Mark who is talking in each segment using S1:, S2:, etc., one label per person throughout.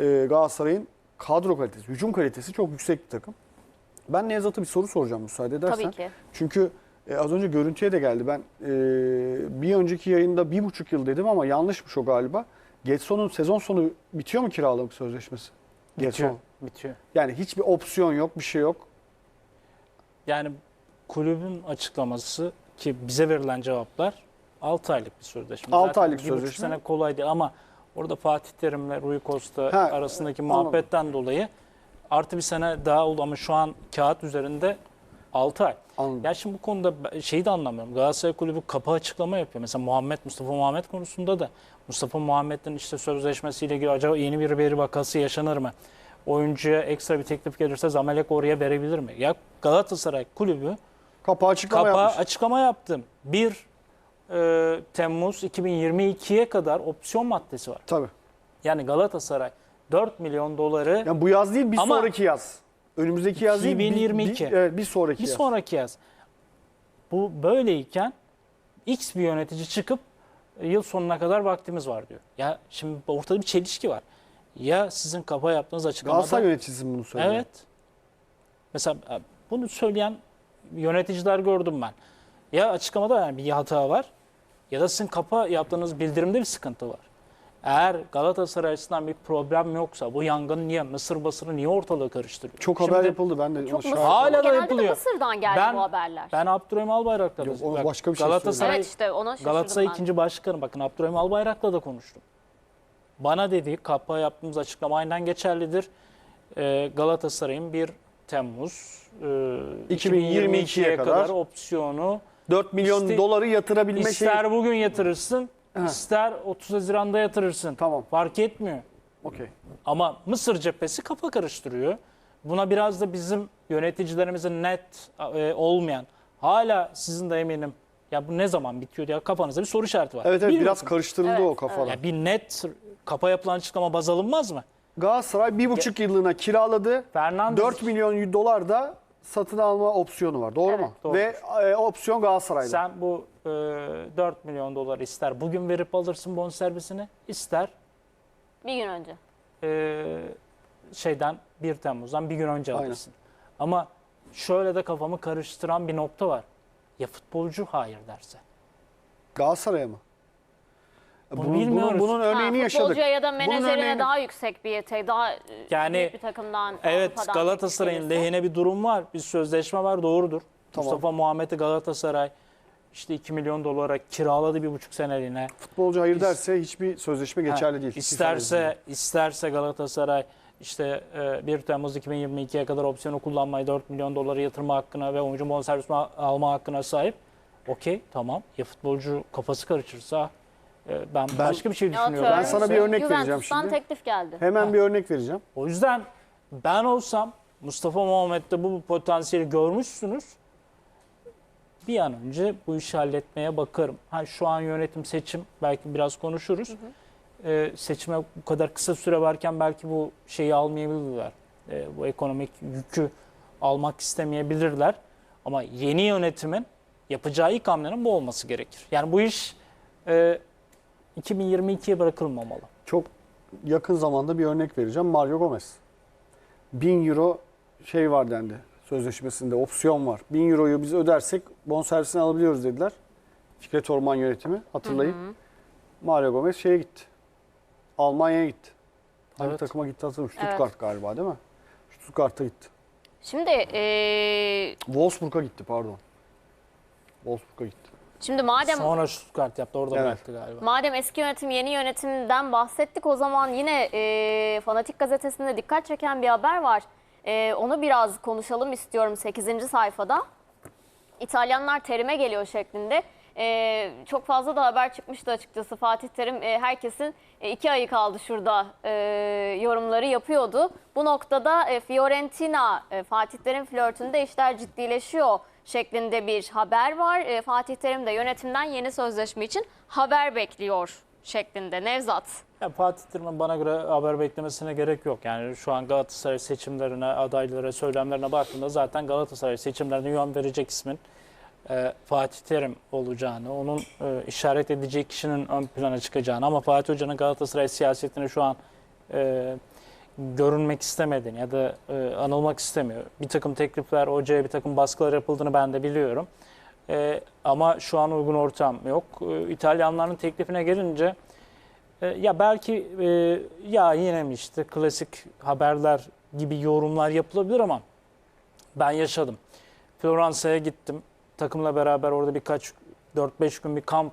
S1: e, Galatasaray'ın kadro kalitesi, hücum kalitesi çok yüksek bir takım. Ben Nevzat'a bir soru soracağım müsaade edersen.
S2: Tabii ki.
S1: Çünkü e, az önce görüntüye de geldi. Ben e, bir önceki yayında bir buçuk yıl dedim ama yanlışmış o galiba. Getson'un sezon sonu bitiyor mu kiralık sözleşmesi?
S3: Bitiyor.
S1: Getson.
S3: Bitiyor.
S1: Yani hiçbir opsiyon yok, bir şey yok.
S3: Yani kulübün açıklaması ki bize verilen cevaplar 6 aylık bir sözleşme.
S1: Altı
S3: Zaten
S1: aylık
S3: bir
S1: sözleşme.
S3: sene kolay değil ama orada Fatih Terim'le Rui Costa
S1: Ha,
S3: arasındaki muhabbetten dolayı artı bir sene daha oldu ama şu an kağıt üzerinde 6 ay.
S1: Anladım.
S3: Ya şimdi bu konuda şeyi de anlamıyorum. Galatasaray Kulübü kapı açıklama yapıyor. Mesela Muhammed, Mustafa Muhammed konusunda da Mustafa Muhammed'in işte sözleşmesiyle ilgili acaba yeni bir veri vakası yaşanır mı? Oyuncuya ekstra bir teklif gelirse Zamalek oraya verebilir mi? Ya Galatasaray Kulübü
S1: Kapağı açıklama
S3: kapağı
S1: yapmış.
S3: açıklama yaptım. 1 e, Temmuz 2022'ye kadar opsiyon maddesi var.
S1: Tabii.
S3: Yani Galatasaray 4 milyon doları
S1: Yani bu yaz değil, bir
S3: Ama-
S1: sonraki yaz. Önümüzdeki yaz değil, bir-
S3: 2022.
S1: Bir, evet, bir sonraki
S3: Bir
S1: yaz.
S3: sonraki yaz. Bu böyleyken X bir yönetici çıkıp e, yıl sonuna kadar vaktimiz var diyor. Ya şimdi ortada bir çelişki var. Ya sizin kafa yaptığınız açıklamada...
S1: Galatasaray yöneticisi mi bunu söylüyor?
S3: Evet. Mesela e, bunu söyleyen yöneticiler gördüm ben. Ya açıklamada yani bir hata var ya da sizin kapa yaptığınız bildirimde bir sıkıntı var. Eğer Galatasaray açısından bir problem yoksa bu yangın niye, Mısır basını niye ortalığı karıştırıyor?
S1: Çok haber
S3: Şimdi-
S1: yapıldı ben de.
S2: Çok Mısır,
S3: Hala da yapılıyor.
S2: Mısır'dan geldi
S3: Ben-
S2: bu haberler.
S3: Ben Abdurrahim Albayrak'la da
S1: Yok, o
S3: bak,
S1: başka bir şey
S3: Galatasaray,
S2: evet işte ona
S3: Galatasaray
S2: ben.
S3: ikinci başkanı bakın Abdurrahim Albayrak'la da konuştum. Bana dedi kapa yaptığımız açıklama aynen geçerlidir. Ee, Galatasaray'ın 1 Temmuz e,
S1: 2022'ye
S3: 2022'ye kadar,
S1: kadar
S3: opsiyonu
S1: 4 milyon
S3: İste-
S1: doları yatırabilme şeyi.
S3: ister bugün yatırırsın,
S1: Ha.
S3: ister 30 Haziran'da yatırırsın.
S1: Tamam.
S3: Fark etmiyor.
S1: Okey.
S3: Ama Mısır cephesi kafa karıştırıyor. Buna biraz da bizim yöneticilerimizin net e, olmayan, hala sizin de eminim ya bu ne zaman bitiyor diye kafanızda bir soru işareti var.
S1: Evet evet biraz
S3: Bilmiyorsunuz.
S1: karıştırıldı
S2: Evet,
S1: o kafada.
S3: Ya bir net kapa yapılan açıklama baz alınmaz mı?
S1: Galatasaray bir buçuk yıllığına kiraladı.
S3: Fernandes
S1: 4 milyon dolar da satın alma opsiyonu var. Doğru
S2: Evet,
S1: mu?
S3: doğru.
S1: Ve e, opsiyon Galatasaray'da.
S3: sen bu e, 4 milyon dolar ister bugün verip alırsın bonservisini, ister
S2: Bir gün önce.
S3: e, şeyden 1 Temmuz'dan bir gün önce
S1: Aynen.
S3: alırsın. Ama şöyle de kafamı karıştıran bir nokta var. Ya futbolcu hayır derse.
S1: Galatasaray'a mı?
S3: Bunu
S1: bunun,
S3: bilmiyoruz.
S1: bunun örneğini
S2: ha,
S1: yaşadık.
S2: futbolcuya ya da menajerine
S1: örneğini-
S2: daha yüksek bir yetenek, daha e,
S3: Yani,
S2: büyük bir takımdan
S3: Evet Galatasaray'ın lehine bir durum var. Bir sözleşme var doğrudur.
S1: Tamam.
S3: Mustafa Muhammed'i Galatasaray işte 2 milyon dolara kiraladı bir buçuk seneliğine.
S1: Futbolcu hayır derse hiçbir sözleşme geçerli
S3: Ha,
S1: değil.
S3: İsterse isterse Galatasaray işte e, 1 Temmuz 2022'ye kadar opsiyonu kullanmayı 4 milyon dolara yatırma hakkına ve oyuncu bonservis ma- alma hakkına sahip. Okey tamam. Ya futbolcu kafası karışırsa e, ben,
S1: Ben-
S3: başka bir şey düşünüyorum.
S2: atıyorum,
S1: Ben sana bir örnek vereceğim
S2: Juventus'tan
S1: şimdi.
S2: teklif geldi.
S1: Hemen bir örnek vereceğim.
S3: O yüzden ben olsam Mustafa Muhammed'de bu potansiyeli görmüşsünüz. Bir an önce bu işi halletmeye bakarım. Ha, şu an yönetim seçim belki biraz konuşuruz. Ee, seçime bu kadar kısa süre varken belki bu şeyi almayabilirler. Ee, bu ekonomik yükü almak istemeyebilirler. Ama yeni yönetimin yapacağı ilk hamlenin bu olması gerekir. Yani bu iş e, 2022'ye bırakılmamalı.
S1: Çok yakın zamanda bir örnek vereceğim. Mario Gomez. 1000 euro şey var dendi sözleşmesinde opsiyon var. 1000 euroyu biz ödersek bonservisini alabiliyoruz dediler. Fikret Orman yönetimi hatırlayın. Mario Gomez şeye gitti. Almanya'ya gitti. Hangi
S3: Evet.
S1: takıma gitti hatırlamıyorum.
S2: Evet.
S1: Stuttgart galiba değil mi? Stuttgart'a gitti.
S2: Şimdi e,
S1: Wolfsburg'a gitti pardon. Wolfsburg'a gitti.
S2: Şimdi madem
S3: Sonra Stuttgart yaptı orada
S1: Evet.
S3: bıraktı galiba.
S2: Madem eski yönetim yeni yönetimden bahsettik o zaman yine e, Fanatik Gazetesi'nde dikkat çeken bir haber var. E, onu biraz konuşalım istiyorum 8. sayfada. İtalyanlar terime geliyor şeklinde. E, çok fazla da haber çıkmıştı açıkçası. Fatih Terim e, herkesin e, iki ayı kaldı şurada e, yorumları yapıyordu. Bu noktada e, Fiorentina e, Fatih Terim flörtünde işler ciddileşiyor şeklinde bir haber var. E, Fatih Terim de yönetimden yeni sözleşme için haber bekliyor şeklinde. Nevzat.
S3: Ya Fatih Terim'in bana göre haber beklemesine gerek yok. Yani şu an Galatasaray seçimlerine, adaylara, söylemlerine baktığında zaten Galatasaray seçimlerine yön verecek ismin e, Fatih Terim olacağını, onun e, işaret edeceği kişinin ön plana çıkacağını ama Fatih Hoca'nın Galatasaray siyasetini şu an e, görünmek istemediğini ya da e, anılmak istemiyor. Bir takım teklifler, hocaya bir takım baskılar yapıldığını ben de biliyorum. E, ama şu an uygun ortam yok. E, İtalyanların teklifine gelince e, ya belki e, ya yine mi işte klasik haberler gibi yorumlar yapılabilir ama ben yaşadım. Floransa'ya gittim. Takımla beraber orada birkaç 4-5 gün bir kamp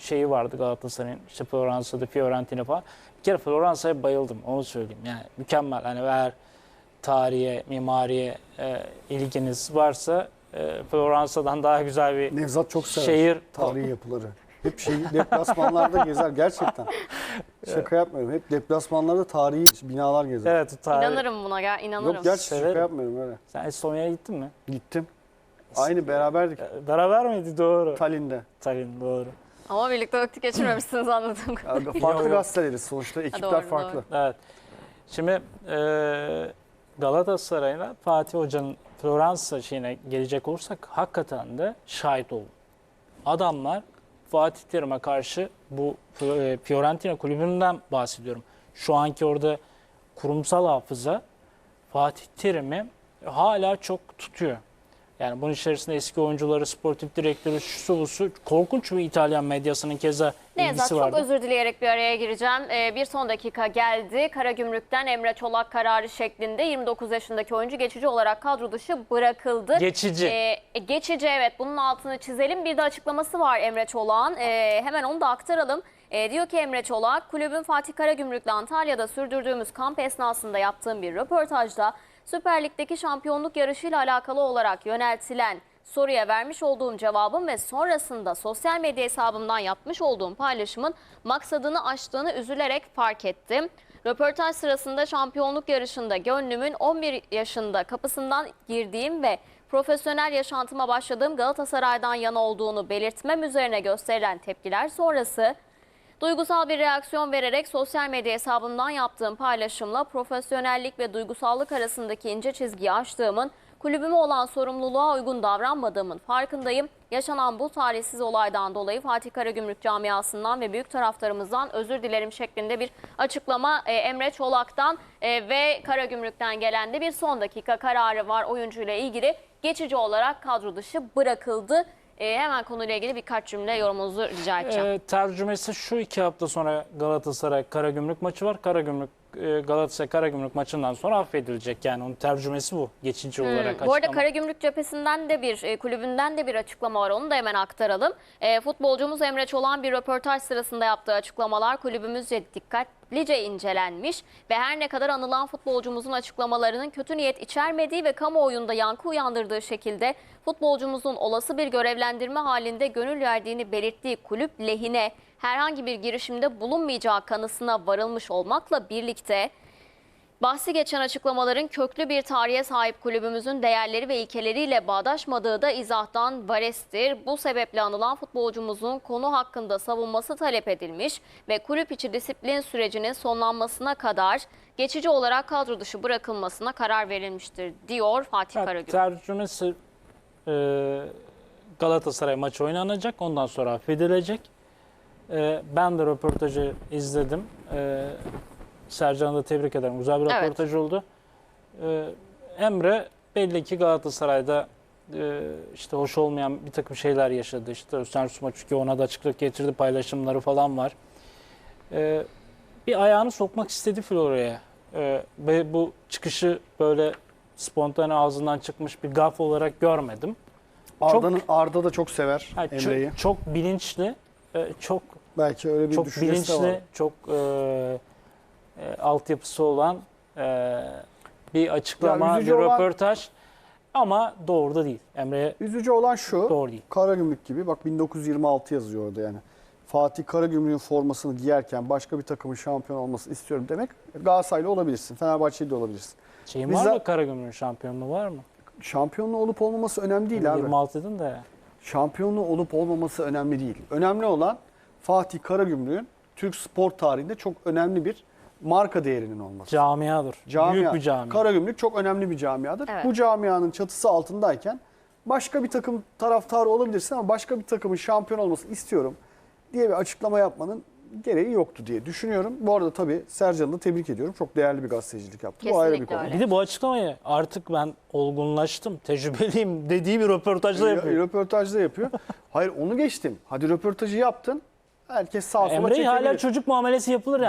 S3: şeyi vardı Galatasaray'ın. İşte Floransa'da Fiorentina falan. Bir kere Floransa'ya bayıldım onu söyleyeyim. Yani mükemmel. Hani eğer tarihe, mimariye e, ilginiz varsa e, Floransa'dan daha güzel bir
S1: Nevzat çok sever
S3: şehir
S1: tarihi yapıları. Hep şey deplasmanlarda gezer gerçekten. Şaka yapmıyorum. Hep deplasmanlarda tarihi binalar gezer.
S3: Evet, tarih.
S2: İnanırım buna, ger- inanırım.
S1: Yok gerçekten şaka
S3: Severim.
S1: yapmıyorum öyle.
S3: Sen Estonya'ya gittin mi?
S1: Gittim. Aynı beraberdik.
S3: E, Beraber miydi? Doğru.
S1: Tallinn'de.
S3: Tallinn doğru.
S2: Ama birlikte vakit geçirmemişsiniz anladığım kadarıyla.
S1: Farklı gazeteleriz sonuçta. Ekipler
S2: doğru,
S1: farklı.
S3: Evet. Şimdi e, Galatasaray'la Fatih Hoca'nın Floransa şeyine gelecek olursak hakikaten de şahit oldum. Adamlar Fatih Terim'e karşı bu e, Fiorentina kulübünden bahsediyorum. Şu anki orada kurumsal hafıza Fatih Terim'i hala çok tutuyor. Yani bunun içerisinde eski oyuncuları, sportif direktörü, şusu busu korkunç bir İtalyan medyasının keza
S2: Nevzat
S3: ilgisi
S2: çok
S3: vardı.
S2: özür dileyerek bir araya gireceğim. Ee, bir son dakika geldi. Karagümrük'ten Emre Çolak kararı şeklinde 29 yaşındaki oyuncu geçici olarak kadro dışı bırakıldı.
S3: Geçici.
S2: Ee, geçici evet bunun altını çizelim. Bir de açıklaması var Emre Çolak'ın. Ee, hemen onu da aktaralım. Ee, diyor ki Emre Çolak, kulübün Fatih Karagümrük'le Antalya'da sürdürdüğümüz kamp esnasında yaptığım bir röportajda Süper Lig'deki şampiyonluk yarışıyla alakalı olarak yöneltilen soruya vermiş olduğum cevabım ve sonrasında sosyal medya hesabımdan yapmış olduğum paylaşımın maksadını aştığını üzülerek fark ettim. Röportaj sırasında şampiyonluk yarışında gönlümün 11 yaşında kapısından girdiğim ve profesyonel yaşantıma başladığım Galatasaray'dan yana olduğunu belirtmem üzerine gösterilen tepkiler sonrası Duygusal bir reaksiyon vererek sosyal medya hesabımdan yaptığım paylaşımla profesyonellik ve duygusallık arasındaki ince çizgiyi aştığımın, kulübüme olan sorumluluğa uygun davranmadığımın farkındayım. Yaşanan bu talihsiz olaydan dolayı Fatih Karagümrük camiasından ve büyük taraftarımızdan özür dilerim şeklinde bir açıklama e, Emre Çolak'tan e, ve Karagümrük'ten gelen de bir son dakika kararı var oyuncuyla ilgili. Geçici olarak kadro dışı bırakıldı. E, hemen konuyla ilgili birkaç cümle yorumunuzu rica edeceğim.
S3: Ee, tercümesi şu iki hafta sonra Galatasaray Karagümrük maçı var. Karagümrük e, Galatasaray Karagümrük maçından sonra affedilecek yani onun tercümesi bu geçici olarak
S2: Hmm, Bu arada. Karagümrük cephesinden de bir, e, kulübünden de bir açıklama var. Onu da hemen aktaralım. E, futbolcumuz Emre Çolak'ın bir röportaj sırasında yaptığı açıklamalar kulübümüzce dikkatlice incelenmiş ve her ne kadar anılan futbolcumuzun açıklamalarının kötü niyet içermediği ve kamuoyunda yankı uyandırdığı şekilde futbolcumuzun olası bir görevlendirme halinde gönül verdiğini belirttiği kulüp lehine herhangi bir girişimde bulunmayacağı kanısına varılmış olmakla birlikte Bahsi geçen açıklamaların köklü bir tarihe sahip kulübümüzün değerleri ve ilkeleriyle bağdaşmadığı da izahtan varestir. Bu sebeple anılan futbolcumuzun konu hakkında savunması talep edilmiş ve kulüp içi disiplin sürecinin sonlanmasına kadar geçici olarak kadro dışı bırakılmasına karar verilmiştir diyor Fatih
S3: Evet,
S2: Karagümrük.
S3: tercümesi e, Galatasaray maçı oynanacak. Ondan sonra affedilecek. E, ben de röportajı izledim. E, Sercan'ı da tebrik ederim. Güzel bir
S2: Evet.
S3: röportaj oldu. E, Emre belli ki Galatasaray'da e, işte hoş olmayan bir takım şeyler yaşadı. İşte Özcan Sumaçuki ona da açıklık getirdi. Paylaşımları falan var. E, bir ayağını sokmak istedi Florya'ya. E, ve bu çıkışı böyle spontane ağzından çıkmış bir gaf olarak görmedim.
S1: Arda'nın Arda da çok sever
S3: Ha,
S1: Emre'yi.
S3: çok, çok bilinçli, e, çok
S1: Belki öyle bir
S3: çok
S1: düşüncesi de var.
S3: bilinçli, çok e, e, altyapısı olan e, bir açıklama,
S1: Ya
S3: bir
S1: olan-
S3: röportaj ama doğru da değil. Emre
S1: Üzücü olan şu.
S3: doğru değil.
S1: Karagümrük gibi bak 1926 yazıyor orada yani. Fatih Karagümrük'ün formasını giyerken başka bir takımın şampiyon olmasını istiyorum demek. Galatasaraylı olabilirsin, Fenerbahçeli de olabilirsin.
S3: Şeyin
S1: Biz
S3: var mı Karagümrük'ün şampiyonluğu var mı?
S1: Şampiyonluğu olup olmaması önemli değil abi.
S3: 26 dedin de.
S1: Şampiyonluğu olup olmaması önemli değil. Önemli olan Fatih Karagümrük'ün Türk spor tarihinde çok önemli bir marka değerinin olması.
S3: Camiadır.
S1: Camia.
S3: Büyük bir camia.
S1: Karagümrük çok önemli bir camiadır.
S2: Evet.
S1: Bu camianın çatısı altındayken başka bir takım taraftarı olabilirsin ama başka bir takımın şampiyon olmasını istiyorum diye bir açıklama yapmanın gereği yoktu diye düşünüyorum. Bu arada tabii Sercan'ı da tebrik ediyorum. Çok değerli bir gazetecilik yaptı. Kesinlikle bu ayrı bir konu.
S2: Öyle.
S3: Bir de bu açıklamayı artık ben olgunlaştım, tecrübeliyim dediği bir röportajda yapıyor.
S1: Röportajda yapıyor. Hayır onu geçtim. Hadi röportajı yaptın. Herkes sağ sola
S3: Emre'yi hala çocuk muamelesi yapılır yani.